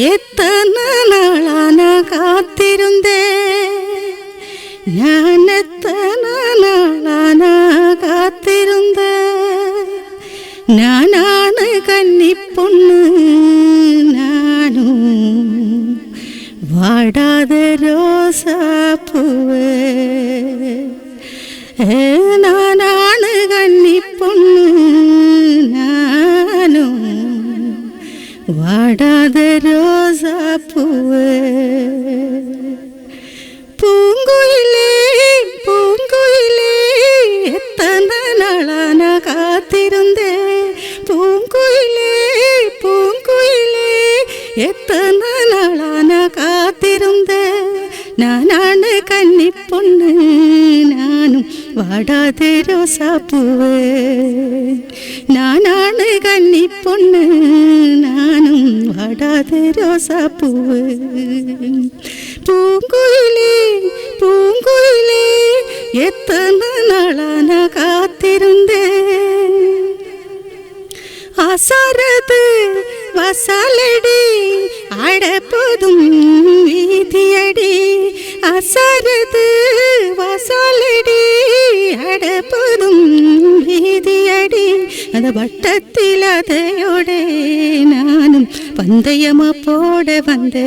എത്തന നാളാന കാത്തിരുന്നേ? ഞാൻ എത്തന നാളാന കാത്തിരുന്ന? ഞാനാണ് കന്നിപ്പൊണ്ണ് ഞാനും വാടാതെ റോസാപ്പൂവേ. ഞാനാണ് കന്നിപ്പൊണ്ണ് വാടാതെ റോസാപ്പൂവ് പൂങ്കുയിലേ പൂങ്കുയിലേ എത്തന നളന കാത്തിരുന്നേ. പൂങ്കുയിലേ പൂങ്കുയിലേ എത്തന നളന കാത്തിരുന്നേ. ഞാനാണ് കന്നിപ്പൊണ്ണ് ഞാനും വാടാതെ റോസാപ്പൂവേ ഞാനാണ് കന്നിപ്പൊണ്ണ് നാനും വാടാതെ രോസാപ്പൂവ്. പൂങ്കുയിലേ പൂങ്കുയിലേ എത്തന നാളാന കാത്തിരുന്നേ. അസരത് വസാലടി അടപ്പതും വീതിയടി. അസരത് വസാലടി അടപ്പതും വീതിയടി കട വട്ടത്തിലതയോടെ നാനും പന്തയമപ്പോടെ വന്ന്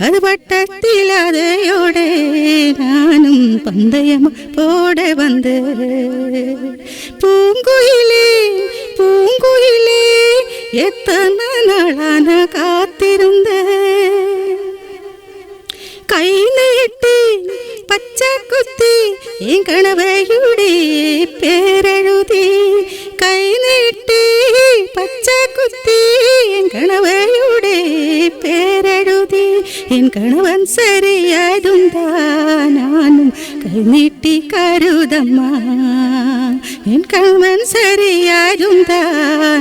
അത് വട്ടത്തിലതയോടെ നാനും പന്തയമപ്പോടെ വന്ന് പൂങ്കുയിലേ പൂങ്കുയിലേ എത്തുന്ന നാളാണ് കാത്തിരുന്നത് എൻ കണവൻ സരിയാരുന്താ നാനും കൈനീട്ടി കരുതമ്മ. എൻ കണവൻ സരിയാരുന്താ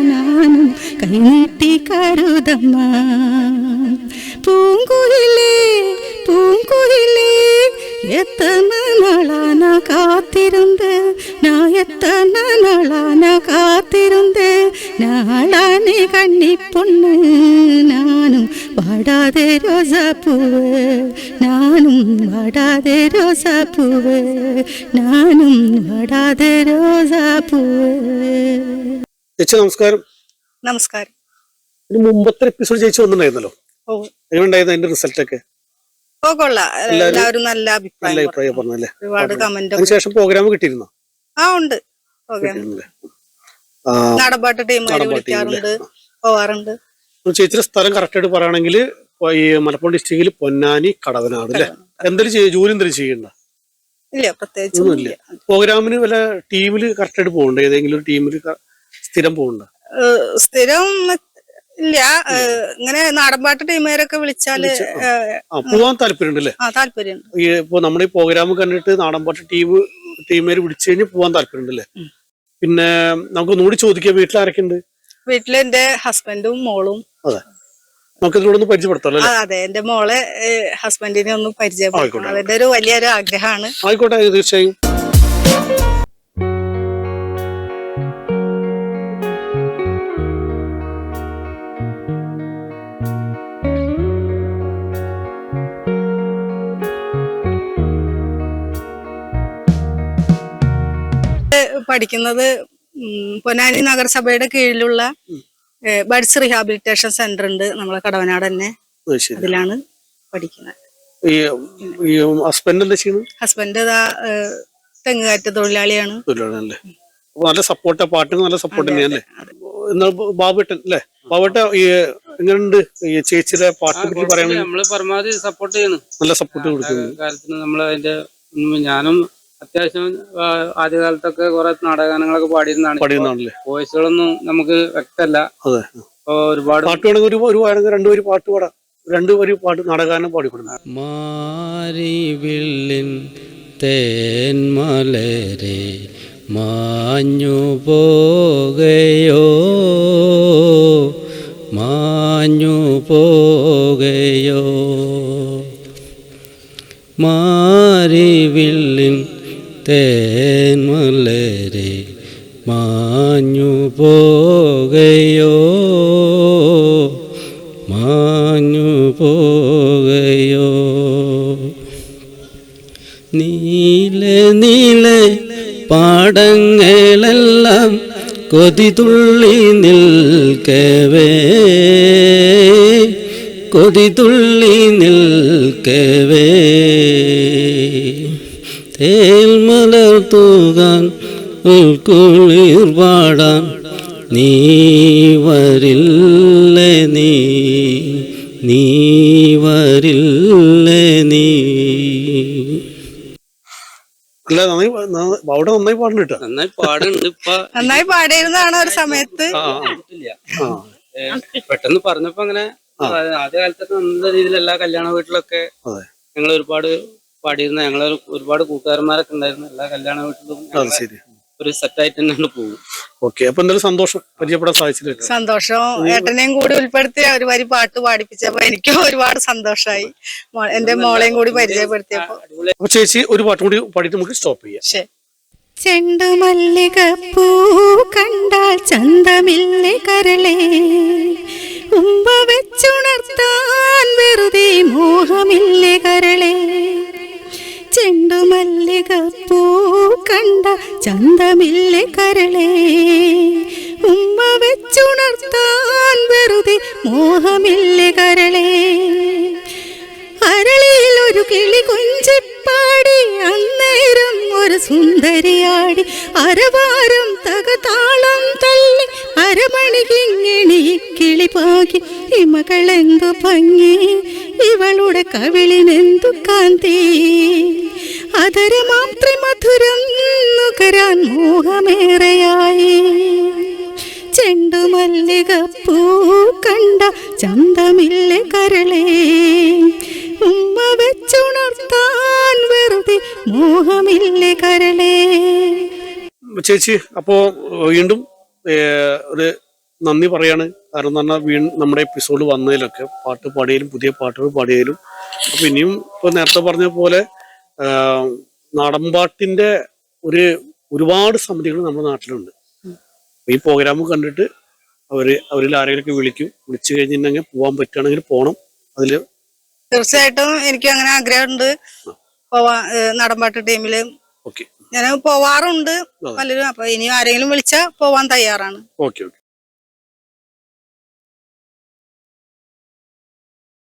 നാനും കൈനീട്ടി കരുതമ്മ. പൂങ്കുയിലേ പൂങ്കുയിലേ எத்தனை நாளான காத்திருந்த நான் எத்தனை நாளான காத்திருந்த நாளானே கண்ணி பொண்ணு நானும் വാടാതെ രോസാപ്പൂവ് നാനും വാടാതെ രോസാപ്പൂവ് നാനും വാടാതെ രോസാപ്പൂവ് ചേച്ചി നമസ്കാരം. നമസ്കാരം. ഇതിന് മുമ്പത്തെ എപ്പിസോഡ് ചേച്ചി വന്നിട്ടുണ്ടായിരുന്നല്ലോ? ഓ. എങ്ങനെയുണ്ടായിരുന്നു അതിന്റെ റിസൾട്ട് നല്ല പറഞ്ഞല്ലേ? കമന്റ് ആ ഉണ്ട്. വിളിക്കാറുണ്ട്. പോവാറുണ്ട്. ചേച്ചിയുടെ സ്ഥലം കറക്റ്റ് ആയിട്ട് പറയുകയാണെങ്കിൽ ഈ മലപ്പുറം ഡിസ്ട്രിക്റ്റിൽ പൊന്നാനി കടവനാട് അല്ലേ? എന്തെങ്കിലും ചെയ്യ- ജോലി എന്തെങ്കിലും ചെയ്യണ്ട? ഇല്ല പ്രത്യേകിച്ച് പ്രോഗ്രാമിന് വല്ല ടീമിൽ കറക്റ്റ് ആയിട്ട് പോകണ്ട? ഏതെങ്കിലും ഒരു ടീമിൽ സ്ഥിരം പോകണ്ട? സ്ഥിരം ഇല്ല. ഇങ്ങനെ നാടൻപാട്ട് ടീമുകാരൊക്കെ വിളിച്ചാൽ പോവാൻ താല്പര്യമുണ്ടല്ലേ താല്പര്യം ഇപ്പൊ നമ്മുടെ ഈ പ്രോഗ്രാം കണ്ടിട്ട് നാടൻപാട്ട് ടീം ടീമുകാർ വിളിച്ചു കഴിഞ്ഞാൽ പോവാൻ താല്പര്യമുണ്ടല്ലേ പിന്നെ നമുക്ക് ഒന്നുകൂടി ചോദിക്കാം വീട്ടിൽ ആരൊക്കെ ഉണ്ട് വീട്ടിൽ എന്റെ ഹസ്ബൻഡും മോളും. അതെ. നമുക്ക് ഇതിലൂടെ അതെ. എന്റെ മോളെ ഹസ്ബൻഡിനെ ഒന്ന് പരിചയപ്പെടുത്തണം. അതിന്റെ ഒരു വലിയൊരു ആഗ്രഹമാണ്. ആയിക്കോട്ടെ തീർച്ചയായും. പഠിക്കുന്നത് പൊന്നാനി നഗരസഭയുടെ കീഴിലുള്ള ബഡ്സ് റീഹാബിലിറ്റേഷൻ സെന്റർ ഉണ്ട് നമ്മളെ കടവനാട് തന്നെ. അതിലാണ് പഠിക്കുന്നത്. ഹസ്ബൻഡ് ഹസ്ബൻഡ് ഇതാ ഏഹ് തൊഴിലാളിയാണ്. തൊഴിലാളിയല്ലേ? നല്ല സപ്പോർട്ട് പാട്ടിന് നല്ല സപ്പോർട്ട് തന്നെയല്ലേ. എന്നാൽ ബാബുട്ടൻ അല്ലേ? ബാബുട്ട ഈ എങ്ങനെയുണ്ട്? ഈ ചേച്ചിയുടെ പാട്ടിനെ പറ്റി നമ്മൾ പരമാവധി സപ്പോർട്ട് ചെയ്യുന്നു. നല്ല സപ്പോർട്ട് കൊടുക്കുന്നു. കാര്യത്തിന് നമ്മൾ അതിന്റെ ഞാനും അത്യാവശ്യം ആദ്യകാലത്തൊക്കെ കുറെ നാടകഗാനങ്ങളൊക്കെ പാടിയിരുന്നതാണ്. വോയിസുകളൊന്നും നമുക്ക് വ്യക്തമല്ല. ഒരുപാട് പാട്ട് വേണമെങ്കിൽ ഒരു ഒരു രണ്ടുപേര് പാട്ട് പാടാം. രണ്ടുപേര് പാട്ട് നാടകാനം പാടിക്കൊടുക്കും. മാരിവില്ലിൻ തേന്മലരെ മാഞ്ഞു പോകയോ? മാഞ്ഞു പോകയോ? മാരിവില്ലിൻ തേന്മലരെ മാഞ്ഞു പോകയോ? മാഞ്ഞു പോകയോ? നീല നീല പാടങ്ങളെല്ലാം കൊതിതുള്ളി നിൽക്കവേ. കൊതിതുള്ളി നിൽക്കവേ. തേൽമലർ തൂകാൻ ഉൾക്കുളിർ പാടാൻ നീ വരില്ല നീ? നീ വരില്ല നീ? അല്ല നന്നായി നന്ന- അവിടെ നന്നായി പാടുന്നുണ്ട് നന്നായി പാടുന്നുണ്ട് ഇപ്പൊ. നന്നായി പാടിയിരുന്നാണ് ഒരു സമയത്ത്? പെട്ടെന്ന് പറഞ്ഞപ്പോ അങ്ങനെ ആദ്യ കാലത്തൊക്കെ നല്ല രീതിയിൽ എല്ലാ കല്യാണ വീട്ടിലൊക്കെ ഞങ്ങൾ ഒരുപാട് പാടിയിരുന്ന ഞങ്ങൾ ഒരുപാട് കൂട്ടുകാരന്മാരൊക്കെ ഉണ്ടായിരുന്നു. എല്ലാ കല്യാണ വീട്ടിലും ഒരു സെറ്റായിട്ട് തന്നെയാണ് പോകും ഓക്കെ. അപ്പൊ എന്തായാലും സന്തോഷം പരിചയപ്പെടാൻ സാധിച്ചില്ല സന്തോഷം. ഏട്ടനെയും കൂടി ഉൾപ്പെടുത്തി ഒരു വരി പാട്ട് പാടിപ്പിച്ചപ്പോ എനിക്ക് ഒരുപാട് സന്തോഷമായി എന്റെ മോളെയും കൂടി പരിചയപ്പെടുത്തിയപ്പോ. ചേച്ചി ഒരു പാട്ടും കൂടി പാടിയിട്ട് നമുക്ക് സ്റ്റോപ്പ് ചെയ്യാം. ശരി. ചെണ്ടുമല്ലികപ്പൂ കണ്ടാൽ ചന്തമില്ലേ കരളേ? ഉമ്പ വെച്ചുണർത്താൻ വെറുതെ ചന്തമില്ലേ കരളേ? ഉമ്മ വെച്ചുണർത്താൻ വെറുതെ മോഹമില്ലേ കരളേ? അരളിയിൽ ഒരു കിളി കൊഞ്ചിപ്പാടി അന്നേരം ഒരു സുന്ദരിയാടി. അരവാരം തകതാളം തള്ളി അരമണികിങ്ങിണി കിളി പാകി. ഇമകളെന്തു ഭംഗി ഇവളുടെ കവിളിനെന്തു കാന്തി? അതരമാത്രി മധുരം നുകരാൻ മോഹമേറെയായി ചെണ്ടുമല്ലികപ്പൂ കണ്ട ചന്തമില്ല കരളേ. ഉമ്മ വെച്ചുണർത്താൻ വെറുതെ മോഹമില്ല കരളേ. ചേച്ചി അപ്പോ വീണ്ടും ഒരു നന്ദി പറയാണ്. കാരണം എന്ന് പറഞ്ഞാൽ നമ്മുടെ എപ്പിസോഡ് വന്നതിലൊക്കെ പാട്ട് പാടിയാലും പുതിയ പാട്ടുകൾ പാടിയാലും അപ്പൊ ഇനിയും ഇപ്പൊ നേരത്തെ പറഞ്ഞ പോലെ നാടൻപാട്ടിന്റെ ഒരു ഒരുപാട് സമിതികൾ നമ്മുടെ നാട്ടിലുണ്ട്. ഈ പ്രോഗ്രാം കണ്ടിട്ട് അവർ അവരിൽ ആരെങ്കിലും വിളിക്കും വിളിച്ചു കഴിഞ്ഞിട്ടുണ്ടെങ്കിൽ പോകാൻ പറ്റുകയാണെങ്കിൽ പോകണം അതിൽ തീർച്ചയായിട്ടും എനിക്ക് അങ്ങനെ ആഗ്രഹമുണ്ട്. പോവാ ഏഹ് നാടൻപാട്ട് ടീമിൽ ഓക്കെ. ഞാൻ പോവാറുണ്ട് പലരും. അപ്പൊ ഇനി ആരെങ്കിലും വിളിച്ചാൽ പോവാൻ തയ്യാറാണ്. Okay okay.